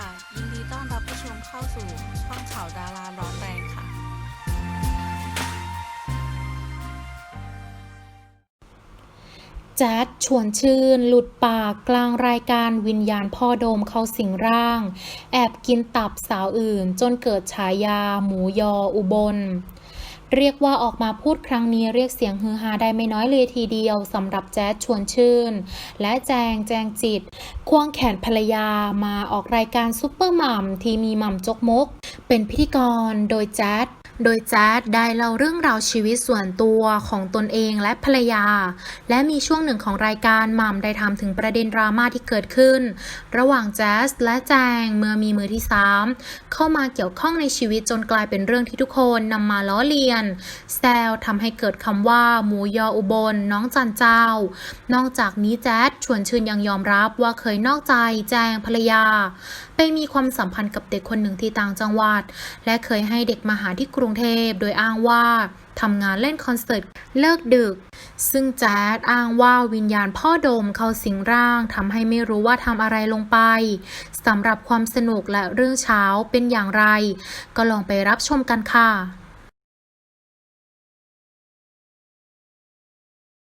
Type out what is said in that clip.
ค่ะ ยินดีต้อนรับผู้ชมเข้าสู่ช่องข่าวดาราร้อนแรงค่ะแจ๊ดชวนชื่น หลุดปากกลางรายการวิญญาณพ่อโดมเข้าสิงร่าง แอบกินตับสาวอื่น จนเกิดฉายาหมูยออุบล เรียกว่าออกมาพูดครั้งนี้เรียกเสียงฮือฮาได้ไม่น้อยเลยทีเดียวสำหรับแจ๊ดชวนชื่น และแจงแจงจิต ควงแขนภรรยามาออกรายการซุปเปอร์มัมที่มีมัมจกมก เป็นพิธีกรโดยแจ๊ด โดยแจ๊ดได้เล่าเรื่องราวชีวิตส่วนตัวของตนเองและภรรยา และมีช่วงหนึ่งของรายการหม่ำได้ทำถึงประเด็นดราม่าที่เกิดขึ้น ระหว่างแจ๊สและแจงเมื่อมีมือที่สามเข้ามาเกี่ยวข้องในชีวิตจนกลายเป็นเรื่องที่ทุกคนนำมาล้อเลียน แซวทำให้เกิดคำว่าหมูยออุบลน้องจันเจ้า นอกจากนี้แจ๊ดชวนชื่นยังยอมรับว่าเคยนอกใจแจงภรรยา ไปมีความสัมพันธ์กับเด็กคนหนึ่งที่ต่างจังหวัด และเคยให้เด็กมาหาที่กรุงเทพ โดยอ้างว่าทำงานเล่นคอนเสิร์ตเลิกดึก ซึ่งแจ๊ดอ้างว่าวิญญาณพ่อโดมเข้าสิงร่างทำให้ไม่รู้ว่าทำอะไรลงไปสำหรับความสนุกและเรื่องเช้าเป็นอย่างไร ก็ลองไปรับชมกันค่ะ